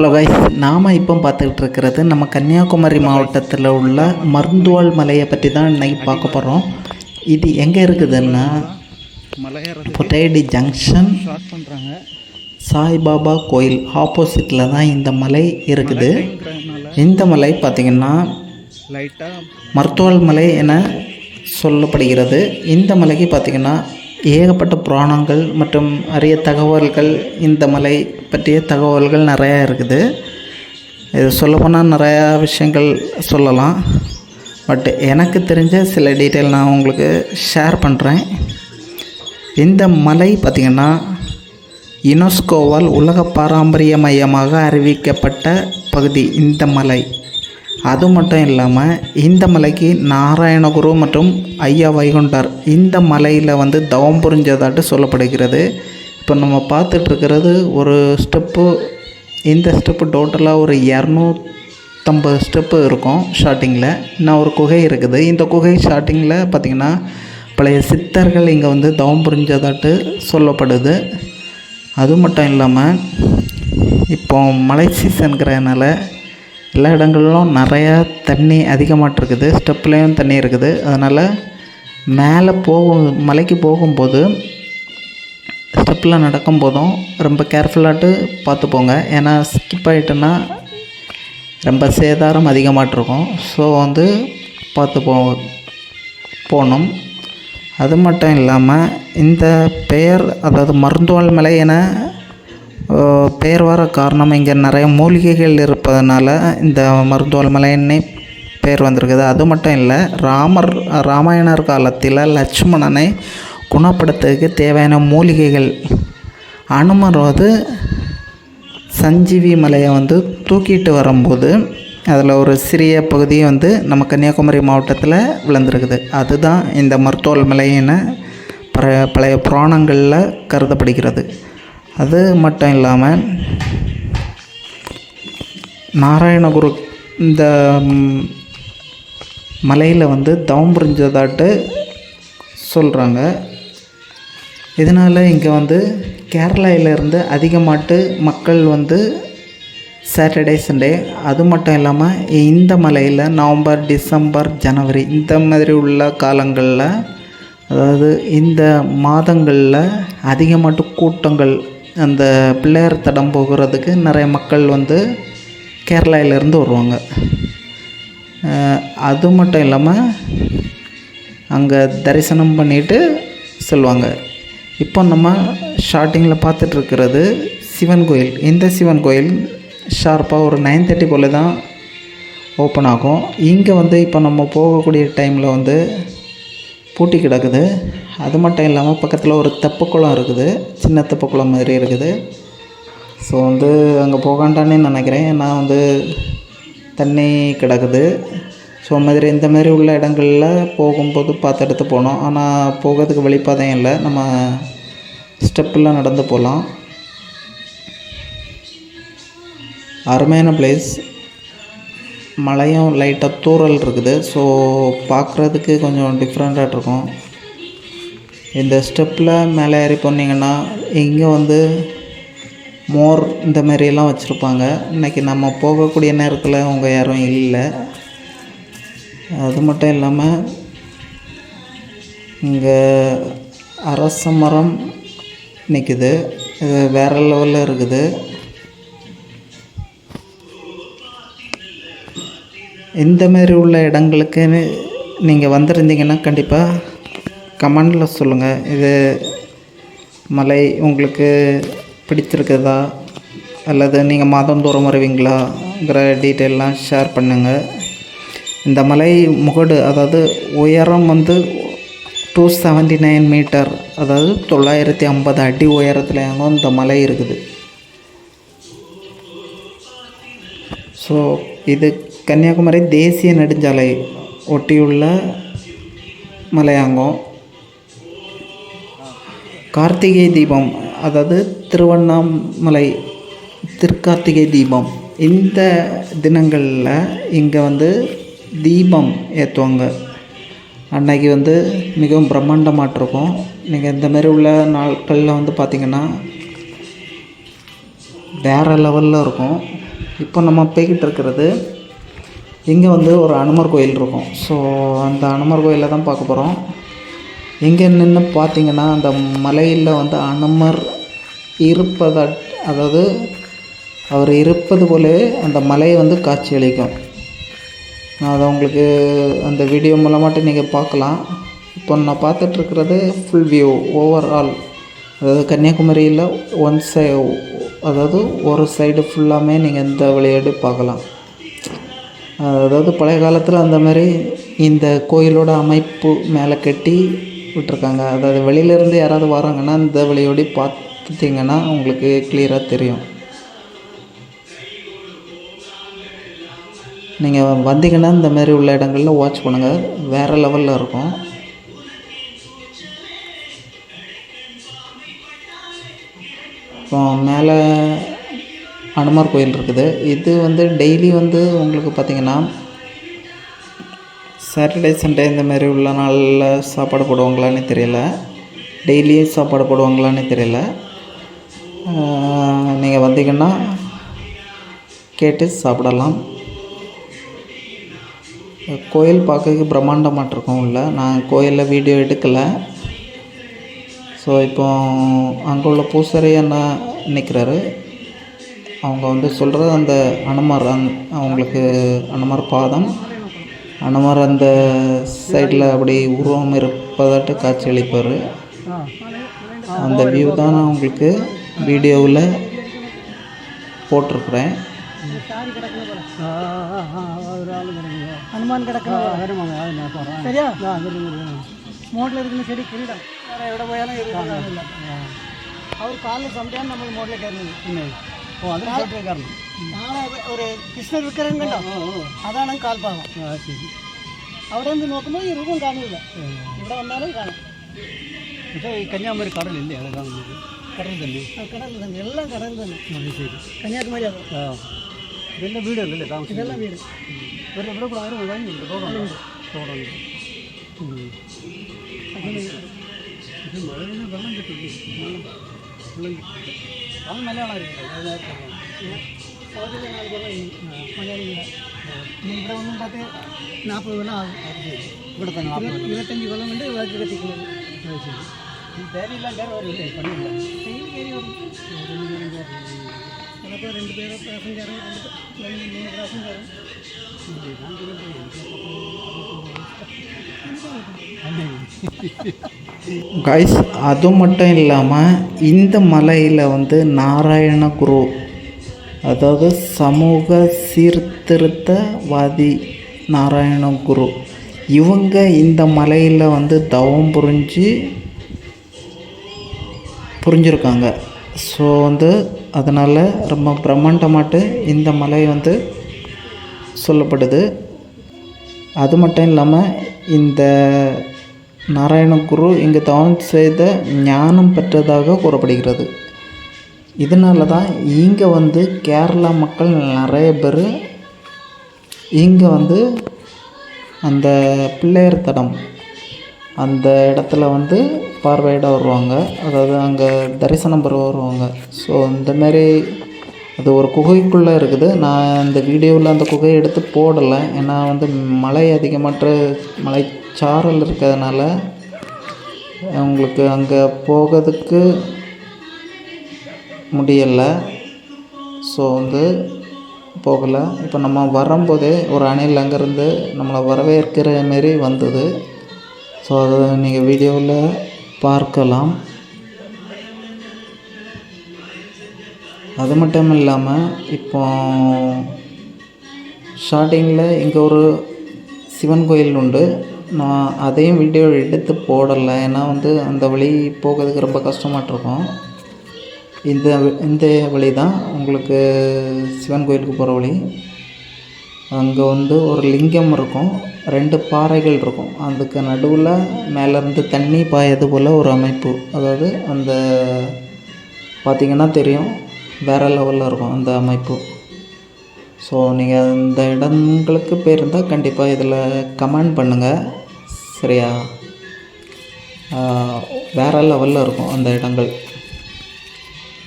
Hello guys நாம் இப்போ பார்த்துக்கிட்டு இருக்கிறது நம்ம கன்னியாகுமரி மாவட்டத்தில் உள்ள மருந்துவாள் மலையை பற்றி தான் இன்னைக்கு பார்க்க போகிறோம் இது எங்கே இருக்குதுன்னா மலை பொட்டேடி ஜங்ஷன் சாய்பாபா கோயில் ஆப்போசிட்டில் தான் இந்த மலை இருக்குது. இந்த மலை பார்த்திங்கன்னா லைட்டாக மலை என சொல்லப்படுகிறது. இந்த மலைக்கு பார்த்திங்கன்னா ஏகப்பட்ட புராணங்கள் மற்றும் அரிய தகவல்கள் இந்த மலை பற்றிய தகவல்கள் நிறையா இருக்குது. இது சொல்லப்போனால் நிறையா விஷயங்கள் சொல்லலாம். பட் எனக்கு தெரிஞ்ச சில டீட்டெயில் நான் உங்களுக்கு ஷேர் பண்ணுறேன். இந்த மலை பார்த்திங்கன்னா யுனெஸ்கோவால் உலக பாரம்பரிய மையமாக அறிவிக்கப்பட்ட பகுதி இந்த மலை. அது மட்டும் இல்லாமல் இந்த மலைக்கு நாராயணகுரு மற்றும் ஐயா வைகுண்டர் இந்த மலையில் வந்து தவம் புரிஞ்சதாட்டு சொல்லப்படுகிறது. இப்போ நம்ம பார்த்துட்ருக்கிறது ஒரு ஸ்டெப்பு இந்த ஸ்டெப்பு டோட்டலாக ஒரு இரநூத்தம்பது ஸ்டெப்பு இருக்கும் ஸ்டார்டிங்கில் இன்னும் ஒரு குகை இருக்குது. இந்த குகை ஸ்டார்டிங்கில் பார்த்திங்கன்னா பழைய சித்தர்கள் இங்கே வந்து தவம் புரிஞ்சதாட்டு சொல்லப்படுது. அது மட்டும் இல்லாமல் இப்போ மலை சீசனுங்கிறதுனால எல்லா இடங்களிலும் நிறையா தண்ணி அதிகமாட்டு இருக்குது ஸ்டெப்லேயும் தண்ணி இருக்குது. அதனால் மேலே போகும் மலைக்கு போகும்போது ஸ்டெப்பில் நடக்கும்போதும் ரொம்ப கேர்ஃபுல்லாட்டு பார்த்து போங்க ஏன்னா ஸ்கிப் ஆகிட்டுன்னா ரொம்ப சேதாரம் அதிகமாட்டிருக்கும். ஸோ வந்து பார்த்து போ போகணும். அது மட்டும் இல்லாமல் இந்த பெயர் அதாவது மருந்துவாள் மலை என பெயர் வர காரணம் இங்கே நிறைய மூலிகைகள் இருப்பதனால இந்த மருத்துவ மலைன்னே பெயர் வந்திருக்குது. அது மட்டும் இல்லை ராமர் ராமாயணர் காலத்தில் லட்சுமணனை குணப்படுத்துறதுக்கு தேவையான மூலிகைகள். அனுமர் வந்து சஞ்சீவி மலையை வந்து தூக்கிட்டு வரும்போது அதில் ஒரு சிறிய பகுதி வந்து நம்ம கன்னியாகுமரி மாவட்டத்தில் விழுந்திருக்குது. அதுதான் இந்த மருத்துவல் மலையின பழைய புராணங்களில் கருதப்படுகிறது. அது மட்டும் இல்லாமல் நாராயணகுரு இந்த மலையில் வந்து தவம் புரிஞ்சதாட்டு சொல்கிறாங்க இதனால் இங்கே வந்து கேரளாவிலேருந்து அதிகமாட்டு மக்கள் வந்து சாட்டர்டே சண்டே அது மட்டும் இல்லாமல் இந்த மலையில் நவம்பர் டிசம்பர் ஜனவரி இந்த மாதிரி உள்ள காலங்களில் அதாவது இந்த மாதங்களில் அதிகமாட்டு கூட்டங்கள் அந்த பிள்ளையார் தடம் போகிறதுக்கு நிறைய மக்கள் வந்து கேரளாவிலேருந்து வருவாங்க. அது மட்டும் இல்லாமல் அங்கே தரிசனம் பண்ணிட்டு செல்வாங்க. இப்போ நம்ம ஸ்டார்டிங்கில் பார்த்துட்ருக்கிறது சிவன் கோயில். இந்த சிவன் கோயில் ஷார்ப்பாக ஒரு நைன் தேர்ட்டி போல் தான் ஓப்பன் ஆகும். இங்கே வந்து இப்போ நம்ம போகக்கூடிய டைமில் வந்து பூட்டி கிடக்குது. அது மட்டும் இல்லாமல் பக்கத்தில் ஒரு தெப்பக்குளம் இருக்குது. சின்ன தெப்பக்குளம் மாதிரி இருக்குது. ஸோ வந்து அங்கே போகாண்டானே நினைக்கிறேன். நான் வந்து தண்ணி கிடக்குது. ஸோ மாதிரி இந்த மாதிரி உள்ள இடங்களில் போகும்போது பார்த்து எடுத்து போனோம் ஆனால் போகிறதுக்கு வழிப்பாதையும் இல்லை. நம்ம ஸ்டெப்பெல்லாம் நடந்து போகலாம் அருமையான பிளேஸ் மலையும் லைட்டாக தூறல் இருக்குது. ஸோ பார்க்குறதுக்கு கொஞ்சம் டிஃப்ரெண்ட்டாக இருக்கும். இந்த ஸ்டெப்பில் மேலே ஏறி போனீங்கன்னா இங்கே வந்து மோர் இந்த மாதிரியெல்லாம் வச்சுருப்பாங்க. இன்றைக்கி நம்ம போகக்கூடிய நேரத்தில் அவங்க யாரும் இல்லை. அது மட்டும் இல்லாமல் இங்கே அரச மரம் நிற்குது இது வேறு லெவலில் இருக்குது. இந்த மாதிரி உள்ள இடங்களுக்கு நீங்கள் வந்திருந்தீங்கன்னா கண்டிப்பாக கமெண்டில் சொல்லுங்கள் இது மலை உங்களுக்கு பிடிச்சிருக்குதா அல்லது நீங்கள் மாதந்தோறும் வருவீங்களாங்கிற டீட்டெயிலெலாம் ஷேர் பண்ணுங்கள் இந்த மலை முகடு அதாவது உயரம் வந்து டூ செவன்ட்டி நைன் மீட்டர் அதாவது தொள்ளாயிரத்தி ஐம்பது அடி உயரத்தில் இந்த மலை இருக்குது. ஸோ இது கன்னியாகுமரி தேசிய நெடுஞ்சாலை ஒட்டியுள்ள மலையாங்கம். கார்த்திகை தீபம் அதாவது திருவண்ணாமலை திருக்கார்த்திகை தீபம். இந்த தினங்களில் இங்கே வந்து தீபம் ஏற்றுவாங்க அன்னைக்கு வந்து மிகவும் பிரம்மாண்டமாக இருக்கும் நீங்கள் இந்த மாதிரி உள்ள நாட்களில் வந்து பார்த்திங்கன்னா வேறு லெவலில் இருக்கும். இப்போ நம்ம போய்கிட்டு இருக்கிறது இங்கே வந்து ஒரு அனுமர் கோயில் இருக்கும். ஸோ அந்த அனுமர் கோயிலில் தான் பார்க்க போகிறோம் இங்கே நின்று பார்த்தீங்கன்னா அந்த மலையில் வந்து அனுமர் இருப்பதா அதாவது அவர் இருப்பது போலவே அந்த மலையை வந்து காட்சியளிக்கும் நான் அதை உங்களுக்கு அந்த வீடியோ மூலமாட்டு நீங்கள் பார்க்கலாம். இப்போ நான் பார்த்துட்ருக்கிறது ஃபுல் வியூ ஓவரால் அதாவது கன்னியாகுமரியில் ஒன் சை அதாவது ஒரு சைடு ஃபுல்லாமே நீங்கள் இந்த விளையாட்டு பார்க்கலாம். அதாவது பழைய காலத்தில் அந்த மாதிரி இந்த கோயிலோட அமைப்பு மேலே கட்டி விட்டுருக்காங்க. அதாவது வெளியிலேருந்து யாராவது வராங்கன்னா இந்த வழியோடி பார்த்துட்டிங்கன்னா உங்களுக்கு கிளியராக தெரியும். நீங்கள் வந்தீங்கன்னா இந்த மாதிரி உள்ள இடங்களில் வாட்ச் பண்ணுங்கள் வேறு லெவலில் இருக்கும். இப்போ மேலே அனுமார் கோயில் இருக்குது. இது வந்து டெய்லி வந்து உங்களுக்கு பார்த்திங்கன்னா சாட்டர்டே சண்டே இந்த மாதிரி உள்ள நாளில் சாப்பாடு போடுவாங்களான்னு தெரியல. டெய்லியும் சாப்பாடு போடுவாங்களான்னு தெரியல. நீங்கள் வந்தீங்கன்னா கேட்டு சாப்பிடலாம். கோயில் பார்க்கறதுக்கு பிரம்மாண்டமாக இருக்கும் இல்லை நான் கோயிலில் வீடியோ எடுக்கலை. ஸோ இப்போ அங்கே உள்ள பூசரி அண்ணா நிற்கிறாரு அவங்க வந்து சொல்கிறது அந்த அனமர் அந் அவங்களுக்கு அனுமார் பாதம். அனமர் அந்த சைடில் அப்படி உருவம் இருப்பதாட்டு காட்சியளிப்பார். அந்த வியூ தான் நான் உங்களுக்கு வீடியோவில் போட்டிருக்குறேன். அனுமான் கிடக்கு சரியா? அவர் காலில் சமைச்சாலும் நம்ம மோட்டில் கேட்கணும் നാളെ ഒരു കൃഷ്ണ വിഗ്രഹം കണ്ടോ? അതാണ് കാൽഭാഗം അവിടെ നിന്ന് നോക്കുമ്പോൾ ഈ രൂപം കാണില്ല. ഇവിടെ വന്നാലും കാണാം. പക്ഷേ ഈ കന്യാകുമാരി കടലില്ലേ? അത് കാണുന്നത്. കടൽ തന്നെ. കടൽ തന്നെ. എല്ലാം കടൽ തന്നെ. ശരി. കന്യാകുമാരി അത്. ഇതെല്ലാം വീടല്ലേ താമസം ഇതെല്ലാം വീട്. ഇവരുടെ ഇവിടെ കൂടെ ആരും വഴിയുണ്ട് തോടുണ്ട്. ഇത് മഴയിൽ വെള്ളം കിട്ടില്ലേ? അവൻ മലയാളമായിരിക്കും ഇവിടെ ഒന്നും പത്ത് നാൽപ്പത് കൊല്ലം ആകും ഇവിടെ തന്നെ ഇരുപത്തഞ്ച് കൊല്ലം. കൊണ്ട് വേറെ എത്തിക്കുന്നത് പേരില്ല പേര് വരില്ലേ പണിയില്ല. പേര് ചിലപ്പോൾ രണ്ട് പേര് പാസഞ്ചറും രണ്ട് മൂന്ന് പാസഞ്ചറും അല്ലേ? கைஸ் அது மட்டும் இல்லாமல் இந்த மலையில் வந்து நாராயணகுரு அதாவது சமூக சீர்திருத்தவாதி நாராயணகுரு. இவங்க இந்த மலையில் வந்து தவம் புரிஞ்சு புரிஞ்சிருக்காங்க. ஸோ வந்து அதனால் ரொம்ப பிரம்மாண்டமாட்டு இந்த மலை வந்து சொல்லப்படுது. அது மட்டும் இல்லாமல் இந்த நாராயணகுரு இங்கு தவம் செய்த ஞானம் பெற்றதாக கூறப்படுகிறது. இதனால தான் இங்கே வந்து கேரளா மக்கள் நிறைய பேர் இங்கே வந்து அந்த பிள்ளையார் தடம் அந்த இடத்துல வந்து பார்வையிட வருவாங்க. அதாவது அங்கே தரிசனம் பெற வருவாங்க. ஸோ இந்தமாரி அது ஒரு குகைக்குள்ளே இருக்குது. நான் இந்த வீடியோவில் அந்த குகையை எடுத்து போடலை. ஏன்னா வந்து மழை அதிகமற்ற சாரல் இருக்கிறதுனால உங்களுக்கு அங்கே போகிறதுக்கு முடியலை. ஸோ வந்து போகலை. இப்போ நம்ம வரும்போதே ஒரு அணில் அங்கேருந்து நம்மளை வரவேற்கிற மாரி வந்தது. ஸோ அதை நீங்கள் வீடியோவில் பார்க்கலாம். அது மட்டும் இல்லாமல் இப்போ ஸ்டார்டிங்கில் இங்கே ஒரு சிவன் கோயில் உண்டு. நான் அதையும் வீடியோ எடுத்து போடலை. ஏன்னா வந்து அந்த வழி போகிறதுக்கு ரொம்ப கஷ்டமாக இருக்கும் இந்த இந்த வழி தான் உங்களுக்கு சிவன் கோயிலுக்கு போகிற வழி. அங்கே வந்து ஒரு லிங்கம் இருக்கும். ரெண்டு பாறைகள் இருக்கும். அதுக்கு நடுவில் மேலேருந்து தண்ணி பாயது போல் ஒரு அமைப்பு. அதாவது அந்த பார்த்திங்கன்னா தெரியும் வேறு லெவலில் இருக்கும் அந்த அமைப்பு. ஸோ நீங்கள் அந்த இடங்களுக்கு போயிருந்தால் கண்டிப்பாக இதில் கமெண்ட் பண்ணுங்கள் சரியா? வேறு லெவலில் இருக்கும் அந்த இடங்கள்.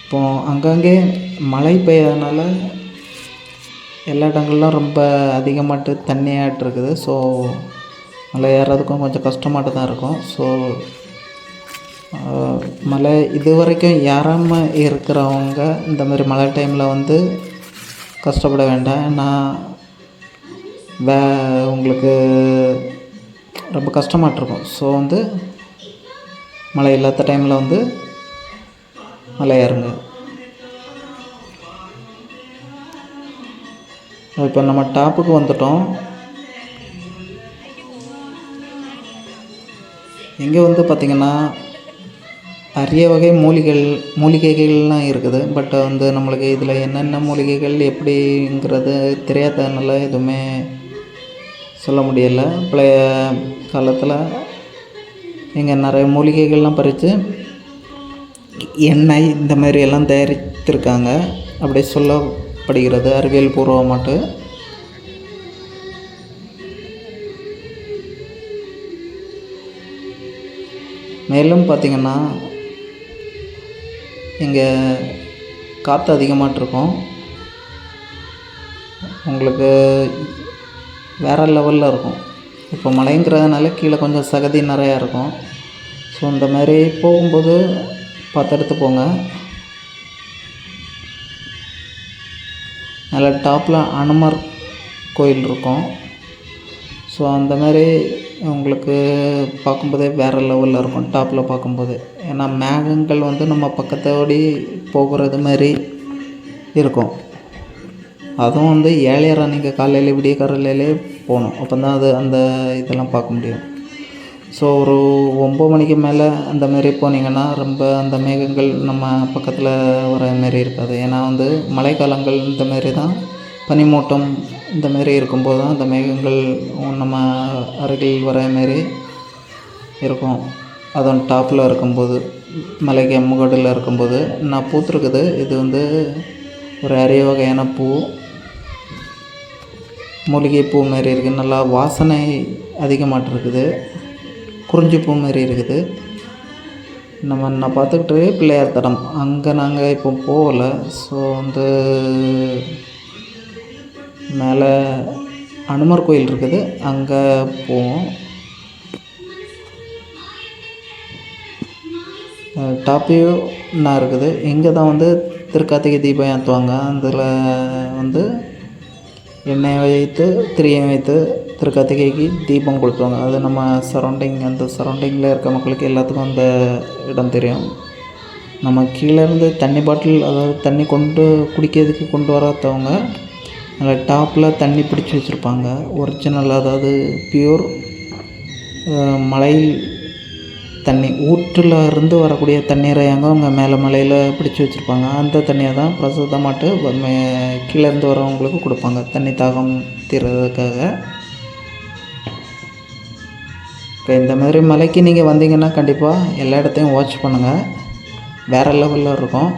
இப்போது அங்கங்கே மழை பெய்யறதுனால எல்லா இடங்கள்லாம் ரொம்ப அதிகமாட்டு தண்ணியாட்டு இருக்குது. ஸோ மலை ஏறுறதுக்கும் கொஞ்சம் கஷ்டமாட்டு தான் இருக்கும். ஸோ மலை இது வரைக்கும் ஏறாமல் இருக்கிறவங்க இந்த மாதிரி மழை டைமில் வந்து கஷ்டப்பட வேண்டாம். நான் வே உங்களுக்கு ரொம்ப கஷ்டமாட்டிருக்கும். ஸோ வந்து மழை இல்லாத டைமில் வந்து மலை ஏறுங்க இப்போ நம்ம டாப்புக்கு வந்துட்டோம். இங்கே வந்து பார்த்திங்கன்னா அரிய வகை மூலிகைகள் மூலிகைகள்லாம் இருக்குது. பட் வந்து நம்மளுக்கு இதில் என்னென்ன மூலிகைகள் எப்படிங்கிறது தெரியாததுனால எதுவுமே சொல்ல முடியலை. பழைய காலத்தில் இங்கே நிறைய மூலிகைகள்லாம் பறித்து எண்ணெய் இந்த மாதிரி எல்லாம் தயாரித்திருக்காங்க. அப்படி சொல்லப்படுகிறது அறிவியல் பூர்வமாட்டு. மேலும் பார்த்திங்கன்னா இங்கே காற்று அதிகமாகிட்ருக்கும் உங்களுக்கு வேறு லெவலில் இருக்கும். இப்போ மழைங்கிறதுனால கீழே கொஞ்சம் சகதி நிறையா இருக்கும். ஸோ இந்த மாதிரி போகும்போது பார்த்து எடுத்து போங்க நல்ல டாப்பில் அனுமர் கோயில் இருக்கும். ஸோ அந்த மாதிரி உங்களுக்கு பார்க்கும்போதே வேறு லெவலில் இருக்கும் டாப்பில் பார்க்கும்போது. ஏன்னா மேகங்கள் வந்து நம்ம பக்கத்தோடி போகிறது மாதிரி இருக்கும். அதுவும் வந்து ஏழையர் அன்றைக்கி காலையில் விடிய காலையிலே போகணும். அப்போ தான் அது அந்த இதெல்லாம் பார்க்க முடியும். ஸோ ஒரு ஒம்பது மணிக்கு மேலே அந்த மாரி போனீங்கன்னா ரொம்ப அந்த மேகங்கள் நம்ம பக்கத்தில் வர மாரி இருக்காது. ஏன்னா வந்து மழைக்காலங்கள் இந்த மாரி தான். பனிமூட்டம் இந்த மாரி இருக்கும்போது தான் அந்த மேகங்கள் நம்ம அருகில் வர மாரி இருக்கும். அதுவும் டாப்பில் இருக்கும்போது மலைக்கு முகடில் இருக்கும்போது நான் பூத்துருக்குது. இது வந்து ஒரு அரிய வகையான பூ. மூலிகை பூ இருக்குது நல்லா வாசனை அதிகமாட்டு இருக்குது குறிஞ்சி பூ மாரி இருக்குது. நம்ம நான் பார்த்துக்கிட்டு பிள்ளையார் தடம். அங்கே நாங்கள் இப்போ போகலை. ஸோ வந்து மேலே அனுமர் கோயில் இருக்குது. அங்கே போவோம். டாப்பியும் நான் இருக்குது? இங்கே தான் வந்து திருக்கார்த்திகை தீபம் ஏற்றுவாங்க அதில் வந்து எண்ணெய் வைத்து திரியை வைத்து திருக்கார்த்திகைக்கு தீபம் கொளுத்துவாங்க. அது நம்ம சரௌண்டிங் அந்த சரௌண்டிங்கில் இருக்க மக்களுக்கு எல்லாத்துக்கும் அந்த இடம் தெரியும். நம்ம கீழேருந்து தண்ணி பாட்டில் அதாவது தண்ணி கொண்டு குடிக்கிறதுக்கு கொண்டு வராதவங்க அதில் டாப்பில் தண்ணி பிடிச்சி வச்சுருப்பாங்க. ஒரிஜினல் அதாவது பியூர் மலையில் தண்ணி ஊற்றில் இருந்து வரக்கூடிய தண்ணீரை அங்கே அவங்க மேலே மலையில் பிடிச்சி வச்சுருப்பாங்க? அந்த தண்ணியை தான் பிரசுத்தமாட்டு மே கீழேருந்து வரவங்களுக்கு கொடுப்பாங்க. தண்ணி தாகம் தீர்றதுக்காக. இப்போ இந்த மாதிரி மலைக்கு நீங்கள் வந்தீங்கன்னா கண்டிப்பாக எல்லா இடத்தையும் வாட்ச் பண்ணுங்கள் வேறு லெவலில் இருக்கும்.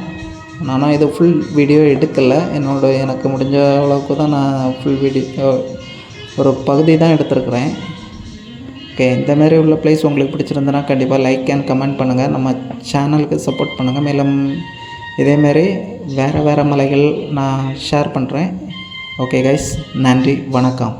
நானும் இது ஃபுல் வீடியோ எடுக்கலை. என்னோட எனக்கு முடிஞ்ச அளவுக்கு தான் நான் ஃபுல் வீடியோ ஒரு பகுதி தான் எடுத்திருக்கிறேன். ஓகே இந்த மாதிரி உள்ள பிளேஸ் உங்களுக்கு பிடிச்சிருந்தனா கண்டிப்பாக லைக் அண்ட் கமெண்ட் பண்ணுங்கள் நம்ம சேனலுக்கு சப்போர்ட் பண்ணுங்கள் மேலும் இதேமாரி வேறு வேறு மலைகள் நான் ஷேர் பண்ணுறேன் ஓகே கைஸ் நன்றி வணக்கம்.